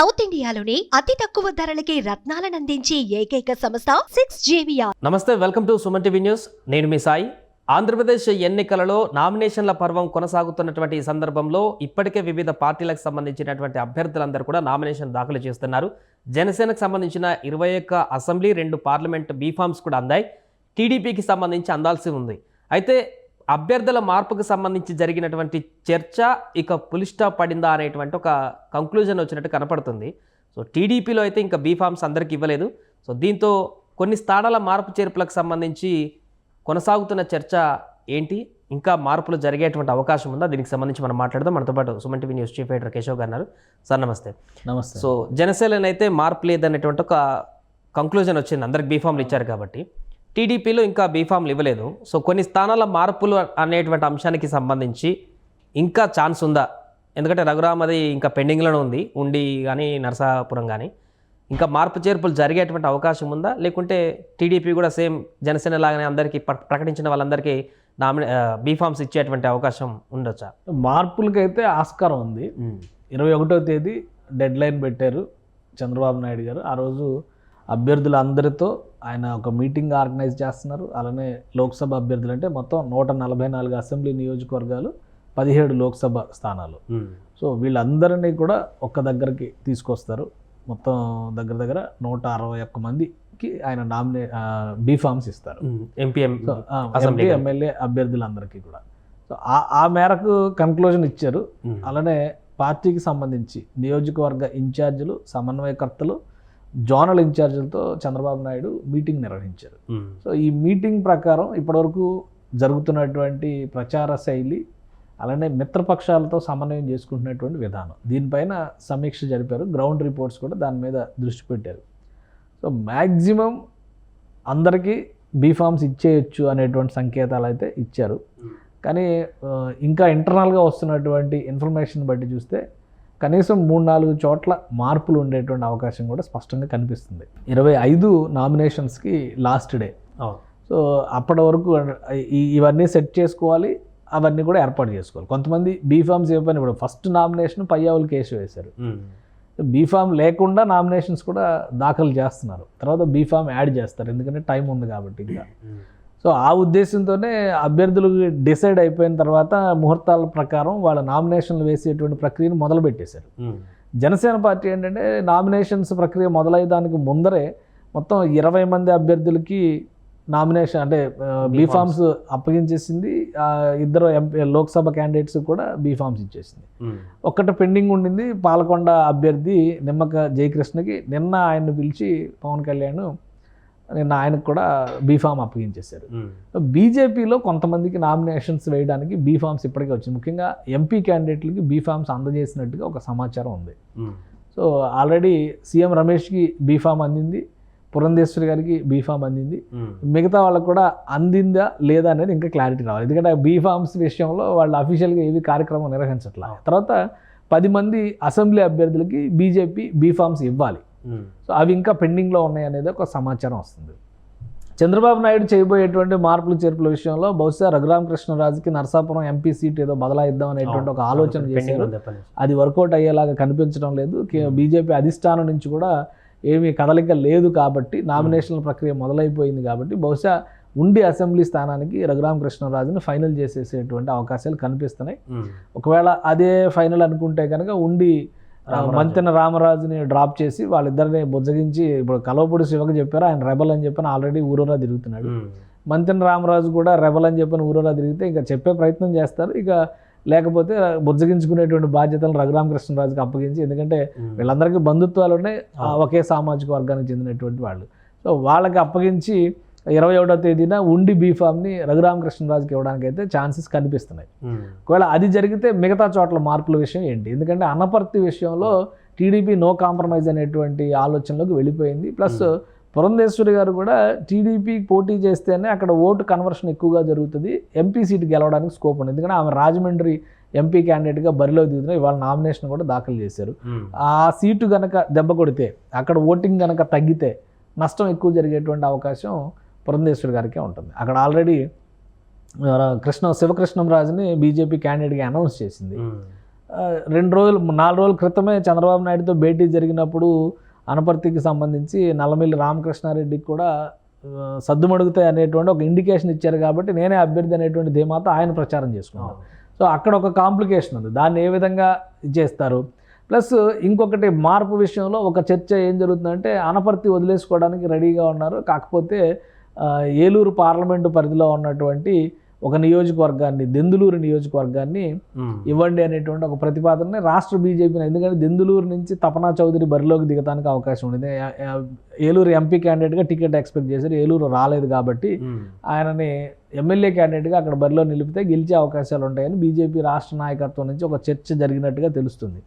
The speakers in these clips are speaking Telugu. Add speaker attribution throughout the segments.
Speaker 1: సౌత్ ఇండియాలోని అతి తక్కువ ధరలకి రత్నాలను అందించే ఏకైక సంస్థ సిక్స్ జేవియా
Speaker 2: నమస్తే welcome to Suman TV news. నేను మీ సాయి. ఆంధ్రప్రదేశ్ ఎన్నికలలో నామినేషన్ల పర్వం కొనసాగుతున్నటువంటి ఈ సందర్భంలో ఇప్పటికే వివిధ పార్టీలకు సంబంధించినటువంటి అభ్యర్థులందరూ కూడా నామినేషన్ దాఖలు చేస్తున్నారు. జనసేనకు సంబంధించిన ఇరవై ఒక్క అసెంబ్లీ రెండు పార్లమెంట్ బీఫామ్స్ కూడా అందాయి. టీడీపీకి సంబంధించి అందాల్సి ఉంది. అయితే అభ్యర్థుల మార్పుకు సంబంధించి జరిగినటువంటి చర్చ ఇక పులి స్టాప్ పడిందా అనేటువంటి ఒక కంక్లూజన్ వచ్చినట్టు కనపడుతుంది. సో టీడీపీలో అయితే ఇంకా బీఫామ్స్ అందరికి ఇవ్వలేదు. సో దీంతో కొన్ని స్థానాల మార్పు చేర్పులకు సంబంధించి కొనసాగుతున్న చర్చ ఏంటి? ఇంకా మార్పులు జరిగేటువంటి అవకాశం ఉందా? దీనికి సంబంధించి మనం మాట్లాడదాం. మనతో పాటు Suman TV news chief editor Keshav గారు సార్ నమస్తే.
Speaker 3: నమస్తే.
Speaker 2: సో జనసేన అయితే మార్పు లేదనేటువంటి ఒక కంక్లూజన్ వచ్చింది. అందరికి బీఫామ్లు ఇచ్చారు కాబట్టి. టీడీపీలో ఇంకా బీఫామ్లు ఇవ్వలేదు. సో కొన్ని స్థానాల మార్పులు అనేటువంటి అంశానికి సంబంధించి ఇంకా ఛాన్స్ ఉందా? ఎందుకంటే రఘురామ్ అది ఇంకా పెండింగ్లోనే ఉంది. ఉండి కానీ నరసాపురం కానీ ఇంకా మార్పు చేర్పులు జరిగేటువంటి అవకాశం ఉందా? లేకుంటే టీడీపీ కూడా సేమ్ జనసేన లాగానే అందరికీ ప్ర- ప్రకటించిన వాళ్ళందరికీ నామినే బీఫామ్స్ ఇచ్చేటువంటి అవకాశం ఉండొచ్చా?
Speaker 3: మార్పులకైతే ఆస్కారం ఉంది. ఇరవై ఒకటో తేదీ డెడ్ లైన్ పెట్టారు చంద్రబాబు నాయుడు గారు. ఆ రోజు అభ్యర్థులందరితో ఆయన ఒక మీటింగ్ ఆర్గనైజ్ చేస్తున్నారు. అలానే లోక్సభ అభ్యర్థులు అంటే మొత్తం నూట నలభై నాలుగు అసెంబ్లీ నియోజకవర్గాలు పదిహేడు లోక్సభ స్థానాలు. సో వీళ్ళందరినీ కూడా ఒక్క దగ్గరికి తీసుకొస్తారు. మొత్తం దగ్గర దగ్గర నూట అరవై ఒక్క మందికి ఆయన నామినే బీఫామ్స్ ఇస్తారు.
Speaker 2: ఎంపీఎం
Speaker 3: సో
Speaker 2: అసెంబ్లీ
Speaker 3: ఎంపీ ఎమ్మెల్యే అభ్యర్థులందరికీ కూడా. సో ఆ- ఆ మేరకు కన్క్లూజన్ ఇచ్చారు. అలానే పార్టీకి సంబంధించి నియోజకవర్గ ఇన్ఛార్జీలు సమన్వయకర్తలు జోనల్ ఇన్ఛార్జీలతో చంద్రబాబు నాయుడు మీటింగ్ నిర్వహించారు. సో ఈ మీటింగ్ ప్రకారం ఇప్పటివరకు జరుగుతున్నటువంటి ప్రచార శైలి అలానే మిత్రపక్షాలతో సమన్వయం చేసుకుంటున్నటువంటి విధానం. దీనిపైన సమీక్ష జరిపారు. గ్రౌండ్ రిపోర్ట్స్ కూడా దాని మీద దృష్టి పెట్టారు. సో మ్యాక్సిమం అందరికీ బీఫామ్స్ ఇచ్చేయచ్చు అనేటువంటి సంకేతాలు అయితే ఇచ్చారు. కానీ ఇంకా ఇంటర్నల్గా వస్తున్నటువంటి ఇన్ఫర్మేషన్ బట్టి చూస్తే కనీసం మూడు నాలుగు చోట్ల మార్పులు ఉండేటువంటి అవకాశం కూడా స్పష్టంగా కనిపిస్తుంది. ఇరవై ఐదు నామినేషన్స్కి లాస్ట్ డే. సో అప్పటి వరకు ఇవన్నీ సెట్ చేసుకోవాలి అవన్నీ కూడా ఏర్పాటు చేసుకోవాలి. కొంతమంది బీఫామ్స్ ఇవ్వని ఇప్పుడు ఫస్ట్ నామినేషన్ పయ్యావులు కేసు వేశారు. బీఫామ్ లేకుండా నామినేషన్స్ కూడా దాఖలు చేస్తున్నారు. తర్వాత బీఫామ్ యాడ్ చేస్తారు. ఎందుకంటే టైం ఉంది కాబట్టి ఇంకా. సో ఆ ఉద్దేశంతోనే అభ్యర్థులు డిసైడ్ అయిపోయిన తర్వాత ముహూర్తాల ప్రకారం వాళ్ళ నామినేషన్లు వేసేటువంటి ప్రక్రియను మొదలు పెట్టేశారు జనసేన పార్టీ ఏంటంటే నామినేషన్స్ ప్రక్రియ మొదలయ్యేదానికి ముందరే మొత్తం ఇరవై మంది అభ్యర్థులకి నామినేషన్ అంటే బీఫామ్స్ అప్పగించేసింది. ఇద్దరు ఎంపీ లోక్సభ క్యాండిడేట్స్ కూడా బీఫామ్స్ ఇచ్చేసింది. ఒక్కటి పెండింగ్ ఉండింది. పాలకొండ అభ్యర్థి నిమ్మక జయకృష్ణకి నిన్న ఆయన్ని పిలిచి పవన్ కళ్యాణ్ నిన్న ఆయనకు కూడా బీఫామ్ అప్పగించేశారు. బీజేపీలో కొంతమందికి నామినేషన్స్ వేయడానికి బీఫామ్స్ ఇప్పటికే వచ్చింది. ముఖ్యంగా ఎంపీ క్యాండిడేట్లకి బీఫామ్స్ అందజేసినట్టుగా ఒక సమాచారం ఉంది. సో ఆల్రెడీ సీఎం రమేష్కి బీఫామ్ అందింది పురంధేశ్వరి గారికి బీఫామ్ అందింది. మిగతా వాళ్ళకు కూడా అందిందా లేదా అనేది ఇంకా క్లారిటీ రావాలి. ఎందుకంటే బీఫామ్స్ విషయంలో వాళ్ళు అఫీషియల్గా ఏవి కార్యక్రమం నిర్వహించట్లా. తర్వాత పది మంది అసెంబ్లీ అభ్యర్థులకి బీజేపీ బీఫామ్స్ ఇవ్వాలి. సో అవి ఇంకా పెండింగ్లో ఉన్నాయి అనేది ఒక సమాచారం వస్తుంది. చంద్రబాబు నాయుడు చేయబోయేటువంటి మార్పులు చేర్పుల విషయంలో బహుశా రఘురామకృష్ణరాజుకి నరసాపురం ఎంపీ సీట్ ఏదో బదలాయిద్దాం అనేటువంటి ఒక ఆలోచన చేశారు. అది వర్కౌట్ అయ్యేలాగా కనిపించడం లేదు. బీజేపీ అధిష్టానం నుంచి కూడా ఏమీ కదలిక లేదు కాబట్టి నామినేషన్ల ప్రక్రియ మొదలైపోయింది కాబట్టి బహుశా ఉండి అసెంబ్లీ స్థానానికి రఘురామకృష్ణరాజుని ఫైనల్ చేసేసేటువంటి అవకాశాలు కనిపిస్తున్నాయి. ఒకవేళ అదే ఫైనల్ అనుకుంటే కనుక ఉండి. మంతెన రామరాజుని డ్రాప్ చేసి వాళ్ళిద్దరిని బుజ్జగించి ఇప్పుడు కలవపూడి శివకి చెప్పారు. ఆయన రెబల్ అని చెప్పని ఆల్రెడీ ఊరూరా తిరుగుతున్నాడు. మంతెన రామరాజు కూడా రెబల్ అని చెప్పని ఊరూరా తిరిగితే ఇంకా చెప్పే ప్రయత్నం చేస్తారు. ఇక లేకపోతే బుజ్జగించుకునేటువంటి బాధ్యతలు రఘురామకృష్ణరాజుకి అప్పగించి ఎందుకంటే వీళ్ళందరికీ బంధుత్వాలు ఉన్నాయి ఒకే సామాజిక వర్గానికి చెందినటువంటి వాళ్ళు. సో వాళ్ళకి అప్పగించి ఇరవై ఒకటో తేదీన ఉండి బీఫామ్ని రఘురామకృష్ణరాజుకి ఇవ్వడానికి అయితే ఛాన్సెస్ కనిపిస్తున్నాయి. ఒకవేళ అది జరిగితే మిగతా చోట్ల మార్పుల విషయం ఏంటి? ఎందుకంటే అనపర్తి విషయంలో టీడీపీ నో కాంప్రమైజ్ అనేటువంటి ఆలోచనలోకి వెళ్ళిపోయింది. ప్లస్ పురంధేశ్వరి గారు కూడా టీడీపీ పోటీ చేస్తేనే అక్కడ ఓటు కన్వర్షన్ ఎక్కువగా జరుగుతుంది. ఎంపీ సీట్ గెలవడానికి స్కోప్ ఉంది ఎందుకంటే ఆమె రాజమండ్రి ఎంపీ క్యాండిడేట్గా బరిలో దిగుతున్న ఇవాళ నామినేషన్ కూడా దాఖలు చేశారు. ఆ సీటు గనక దెబ్బ కొడితే అక్కడ ఓటింగ్ గనక తగ్గితే నష్టం ఎక్కువ జరిగేటువంటి అవకాశం పురంధేశ్వరి గారికే ఉంటుంది. అక్కడ ఆల్రెడీ కృష్ణ శివకృష్ణం రాజుని బీజేపీ క్యాండిడేట్గా అనౌన్స్ చేసింది. రెండు రోజులు నాలుగు రోజుల క్రితమే చంద్రబాబు నాయుడుతో భేటీ జరిగినప్పుడు అనపర్తికి సంబంధించి నల్లమిల్లి రామకృష్ణారెడ్డికి కూడా సద్దుమడుగుతాయి అనేటువంటి ఒక ఇండికేషన్ ఇచ్చారు కాబట్టి నేనే అభ్యర్థి అనేటువంటి ధీమాతో ఆయన ప్రచారం చేసుకున్నాను సో అక్కడ ఒక కాంప్లికేషన్ ఉంది. దాన్ని ఏ విధంగా చేస్తారు? ప్లస్ ఇంకొకటి మార్పు విషయంలో ఒక చర్చ ఏం జరుగుతుందంటే అనపర్తి వదిలేసుకోవడానికి రెడీగా ఉన్నారు. కాకపోతే ఏలూరు పార్లమెంటు పరిధిలో ఉన్నటువంటి ఒక నియోజకవర్గాన్ని దెందులూరు నియోజకవర్గాన్ని. ఇవ్వండి అనేటువంటి ఒక ప్రతిపాదనని రాష్ట్ర బీజేపీని ఎందుకంటే దెందులూరు నుంచి తపనా చౌదరి బరిలోకి దిగడానికి అవకాశం ఏ- ఏలూరు ఎంపీ క్యాండిడేట్గా టికెట్ ఎక్స్పెక్ట్ చేశారు. ఏలూరు రాలేదు కాబట్టి. ఆయనని ఎమ్మెల్యే క్యాండిడేట్గా అక్కడ బరిలో నిలిపితే గెలిచే అవకాశాలు ఉంటాయని బీజేపీ రాష్ట్ర నాయకత్వం నుంచి ఒక చర్చ జరిగినట్టుగా తెలుస్తుంది.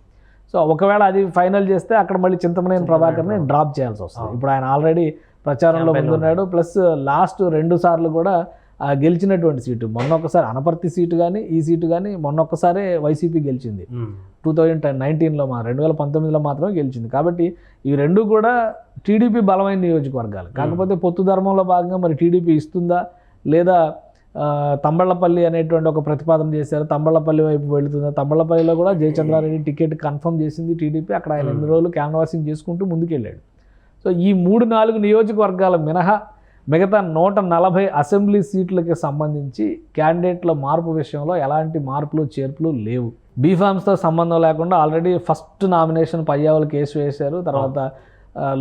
Speaker 3: సో ఒకవేళ అది ఫైనల్ చేస్తే అక్కడ మళ్ళీ చింతమనేని ప్రభాకర్ని డ్రాప్ చేయాల్సి వస్తుంది. ఇప్పుడు ఆయన ఆల్రెడీ ప్రచారంలో ముందున్నాడు. ప్లస్ లాస్ట్ రెండు సార్లు కూడా గెలిచినటువంటి సీటు. మొన్న ఒకసారి అనపర్తి సీటు కానీ ఈ సీటు కానీ మొన్న ఒక్కసారే వైసీపీ గెలిచింది.
Speaker 2: ఉమ్.
Speaker 3: టూ థౌజండ్ టెన్ నైన్టీన్లో మా రెండు వేల పంతొమ్మిదిలో మాత్రమే గెలిచింది. కాబట్టి ఈ రెండు కూడా టీడీపీ బలమైన నియోజకవర్గాలు. కాకపోతే పొత్తు ధర్మంలో భాగంగా మరి టీడీపీ ఇస్తుందా? లేదా తంబళ్ళపల్లి అనేటువంటి ఒక ప్రతిపాదన చేశారు? తంబళ్ళపల్లి వైపు వెళుతుందా? తంబళ్ళపల్లిలో కూడా జయచంద్రారెడ్డి టికెట్ కన్ఫర్మ్ చేసింది టీడీపీ. అక్కడ ఆయన ఎన్ని రోజులు క్యాన్వాసింగ్ చేసుకుంటూ ముందుకెళ్ళాడు. సో ఈ మూడు నాలుగు నియోజకవర్గాల మినహా మిగతా నూట నలభై అసెంబ్లీ సీట్లకి సంబంధించి క్యాండిడేట్ల మార్పు విషయంలో ఎలాంటి మార్పులు చేర్పులు లేవు. బీఫామ్స్తో సంబంధం లేకుండా already first nomination Payyavula Keshav వేశారు. తర్వాత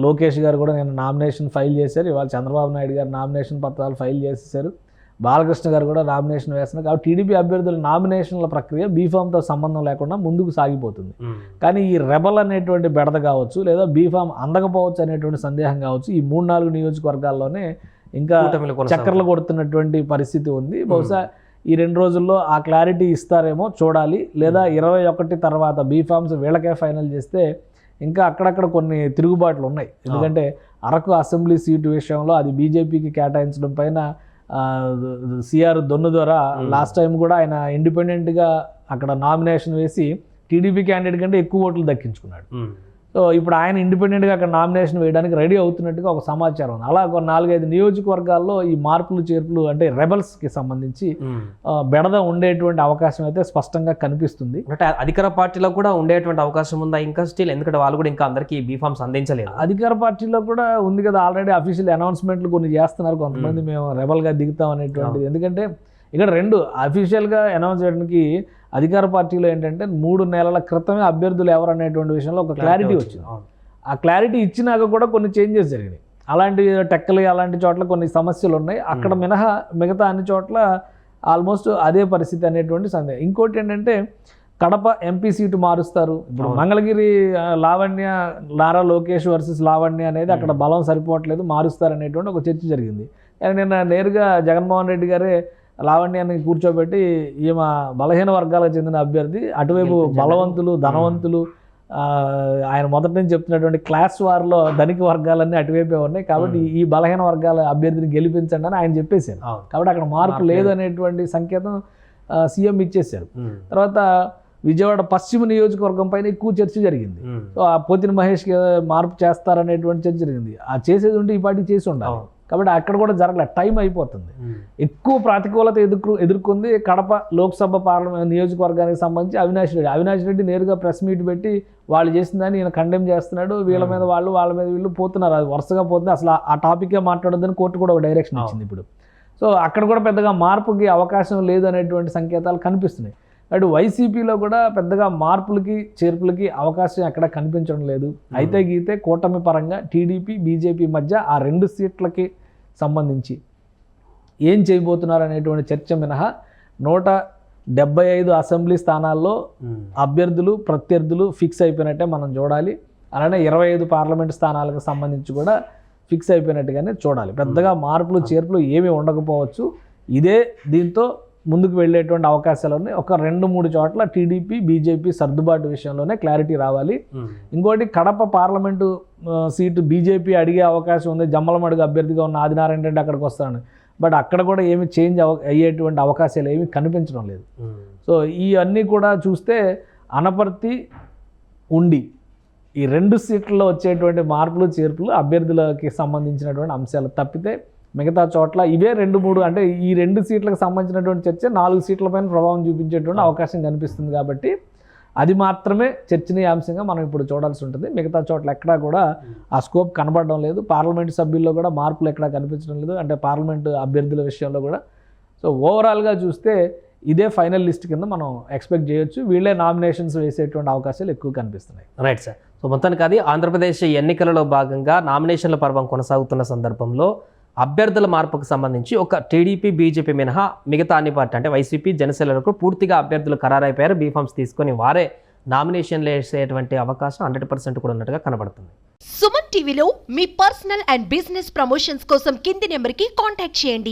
Speaker 3: లోకేష్ గారు కూడా నేను నామినేషన్ ఫైల్ చేశారు. ఇవాళ చంద్రబాబు నాయుడు గారు నామినేషన్ పత్రాలు ఫైల్ చేసేసారు బాలకృష్ణ గారు కూడా నామినేషన్ వేస్తున్నారు. కాబట్టి టీడీపీ అభ్యర్థుల నామినేషన్ల ప్రక్రియ బీఫామ్తో సంబంధం లేకుండా ముందుకు సాగిపోతుంది. కానీ ఈ రెబల్ అనేటువంటి బెడద కావచ్చు లేదా బీఫామ్ అందకపోవచ్చు అనేటువంటి సందేహం కావచ్చు ఈ మూడు నాలుగు నియోజకవర్గాల్లోనే ఇంకా. చక్కర్లు కొడుతున్నటువంటి పరిస్థితి ఉంది. బహుశా ఈ రెండు రోజుల్లో ఆ క్లారిటీ ఇస్తారేమో చూడాలి. లేదా ఇరవై ఒకటి తర్వాత బీఫామ్స్ వీళ్ళకే ఫైనల్ చేస్తే ఇంకా అక్కడక్కడ కొన్ని తిరుగుబాట్లు ఉన్నాయి. ఎందుకంటే అరకు అసెంబ్లీ సీటు విషయంలో అది బీజేపీకి కేటాయించడం పైన సిఆర్ దొన్ను ద్వారా లాస్ట్ టైం కూడా ఆయన ఇండిపెండెంట్గా అక్కడ నామినేషన్ వేసి టీడీపీ క్యాండిడేట్ కంటే ఎక్కువ ఓట్లు దక్కించుకున్నాడు. సో ఇప్పుడు ఆయన ఇండిపెండెంట్గా అక్కడ నామినేషన్ వేయడానికి రెడీ అవుతున్నట్టుగా ఒక సమాచారం ఉంది. అలా ఒక నాలుగైదు నియోజకవర్గాల్లో ఈ మార్పులు చేర్పులు అంటే రెబల్స్కి సంబంధించి బెడద ఉండేటువంటి అవకాశం అయితే స్పష్టంగా కనిపిస్తుంది.
Speaker 2: అంటే అధికార పార్టీలో కూడా ఉండేటువంటి అవకాశం ఉందా ఇంకా స్టిల్? ఎందుకంటే వాళ్ళు కూడా ఇంకా అందరికీ బీ ఫామ్స్ అందించలేదు
Speaker 3: అధికార పార్టీలో కూడా ఉంది కదా ఆల్రెడీ అఫీషియల్ అనౌన్స్మెంట్లు కొన్ని చేస్తున్నారు. కొంతమంది మేము. రెబల్గా దిగుతాం అనేటువంటిది. ఎందుకంటే ఇక్కడ రెండు అఫీషియల్గా అనౌన్స్ చేయడానికి అధికార పార్టీలో ఏంటంటే మూడు నెలల క్రితమే అభ్యర్థులు ఎవరు అనేటువంటి విషయంలో ఒక క్లారిటీ వచ్చింది. ఆ క్లారిటీ ఇచ్చినాక కూడా కొన్ని చేంజెస్ జరిగినాయి. అలాంటి టెక్కలు అలాంటి చోట్ల కొన్ని సమస్యలు ఉన్నాయి. అక్కడ మినహా మిగతా అన్ని చోట్ల ఆల్మోస్ట్ అదే పరిస్థితి అనేటువంటి సందేహం. ఇంకోటి ఏంటంటే కడప ఎంపీ సీటు మారుస్తారు. ఇప్పుడు. మంగళగిరి లావణ్య నారా లోకేష్ వర్సెస్ లావణ్య అనేది అక్కడ బలం సరిపోవట్లేదు మారుస్తారు అనేటువంటి ఒక చర్చ జరిగింది. కానీ నిన్న నేరుగా జగన్మోహన్ రెడ్డి గారే లావణ్యాన్ని కూర్చోబెట్టి ఈమె బలహీన వర్గాలకు చెందిన అభ్యర్థి అటువైపు. బలవంతులు ధనవంతులు ఆయన మొదటి నుంచి చెప్తున్నటువంటి క్లాస్ వార్లో ధనిక వర్గాలన్నీ అటువైపే ఉన్నాయి కాబట్టి ఈ బలహీన వర్గాల అభ్యర్థిని గెలిపించండి అని ఆయన చెప్పేశారు. కాబట్టి అక్కడ మార్పు లేదు. అనేటువంటి సంకేతం సీఎం ఇచ్చేశారు. తర్వాత విజయవాడ పశ్చిమ నియోజకవర్గం పైన ఎక్కువ చర్చ జరిగింది. సో ఆ పోతిన మహేష్కి మార్పు చేస్తారనేటువంటి చర్చ జరిగింది ఆ చేసేది ఉంటే ఈ పార్టీ చేసి ఉండాలి. కాబట్టి అక్కడ కూడా జరగలేదు టైం అయిపోతుంది. ఎక్కువ ప్రతికూలత ఎదుర్కొ ఎదుర్కొంది కడప లోక్సభ పార్లమెంట్ నియోజకవర్గానికి సంబంధించి అవినాష్ రెడ్డి. అవినాష్ రెడ్డి నేరుగా ప్రెస్ మీట్ పెట్టి వాళ్ళు చేసిందని ఈయన కండెమ్ చేస్తున్నాడు. వీళ్ళ మీద వాళ్ళు వాళ్ళ మీద వీళ్ళు పోతున్నారు. అది వరుసగా పోతుంది. అసలు ఆ- ఆ టాపికే మాట్లాడొద్దని కోర్టు కూడా ఒక డైరెక్షన్ ఇచ్చింది ఇప్పుడు. సో అక్కడ కూడా పెద్దగా మార్పుకి అవకాశం లేదు అనేటువంటి సంకేతాలు కనిపిస్తున్నాయి. అటు వైసీపీలో కూడా పెద్దగా మార్పులకి చేర్పులకి అవకాశం ఎక్కడ కనిపించడం లేదు. అయితే గీతే కూటమి పరంగా టీడీపీ బీజేపీ మధ్య ఆ రెండు సీట్లకి సంబంధించి. ఏం చేయబోతున్నారు అనేటువంటి చర్చ మినహా నూట డెబ్బై ఐదు అసెంబ్లీ స్థానాల్లో. అభ్యర్థులు ప్రత్యర్థులు ఫిక్స్ అయిపోయినట్టే మనం చూడాలి. అలానే ఇరవై ఐదు పార్లమెంట్ స్థానాలకు సంబంధించి కూడా ఫిక్స్ అయిపోయినట్టుగానే చూడాలి. పెద్దగా మార్పులు చేర్పులు ఏమీ ఉండకపోవచ్చు. ఇదే దీంతో ముందుకు వెళ్ళేటువంటి అవకాశాలు ఉన్నాయి. ఒక రెండు మూడు చోట్ల టీడీపీ బీజేపీ సర్దుబాటు విషయంలోనే క్లారిటీ రావాలి. ఇంకోటి కడప పార్లమెంటు సీటు బీజేపీ అడిగే అవకాశం ఉంది. జమ్మలమడుగు అభ్యర్థిగా ఉన్న ఆదినారాయణ రెడ్డి అక్కడికి వస్తాను బట్ అక్కడ కూడా ఏమి చేంజ్ అవ అయ్యేటువంటి అవకాశాలు ఏమీ కనిపించడం లేదు. సో ఇవన్నీ కూడా చూస్తే అనపర్తి ఉండి ఈ రెండు సీట్లలో వచ్చేటువంటి మార్పులు చేర్పులు అభ్యర్థులకి సంబంధించినటువంటి అంశాలు తప్పితే మిగతా చోట్ల ఇవే రెండు మూడు అంటే ఈ రెండు సీట్లకు సంబంధించినటువంటి చర్చ నాలుగు సీట్ల పైన ప్రభావం చూపించేటువంటి అవకాశం కనిపిస్తుంది కాబట్టి అది మాత్రమే చర్చనీయాంశంగా మనం ఇప్పుడు చూడాల్సి ఉంటుంది. మిగతా చోట్ల ఎక్కడా కూడా ఆ స్కోప్ కనబడడం లేదు. పార్లమెంట్ సభ్యుల్లో కూడా మార్పులు ఎక్కడా కనిపించడం లేదు. అంటే పార్లమెంట్ అభ్యర్థుల విషయంలో కూడా. సో ఓవరాల్గా చూస్తే ఇదే ఫైనల్ లిస్ట్ కింద మనం ఎక్స్పెక్ట్ చేయొచ్చు. వీళ్ళే నామినేషన్స్ వేసేటువంటి అవకాశాలు ఎక్కువ కనిపిస్తున్నాయి.
Speaker 2: Right sir. సో మొత్తానికి అది ఆంధ్రప్రదేశ్ ఎన్నికలలో భాగంగా నామినేషన్ల పర్వం కొనసాగుతున్న సందర్భంలో అభ్యర్థుల మార్పుకు సంబంధించి ఒక టీడీపీ బీజేపీ మినహా మిగతా అన్ని పార్టీ అంటే వైసీపీ జనసేనలకు పూర్తిగా అభ్యర్థులు ఖరారైపోయారు. బీఫామ్స్ తీసుకొని వారే నామినేషన్లు వేసేటువంటి అవకాశం హండ్రెడ్ పర్సెంట్ కూడా ఉన్నట్టుగా కనబడుతుంది.
Speaker 1: సుమన్ టీవీలో మీ పర్సనల్ అండ్ బిజినెస్ ప్రమోషన్స్ కోసం కింది నెంబర్కి కాంటాక్ట్ చేయండి.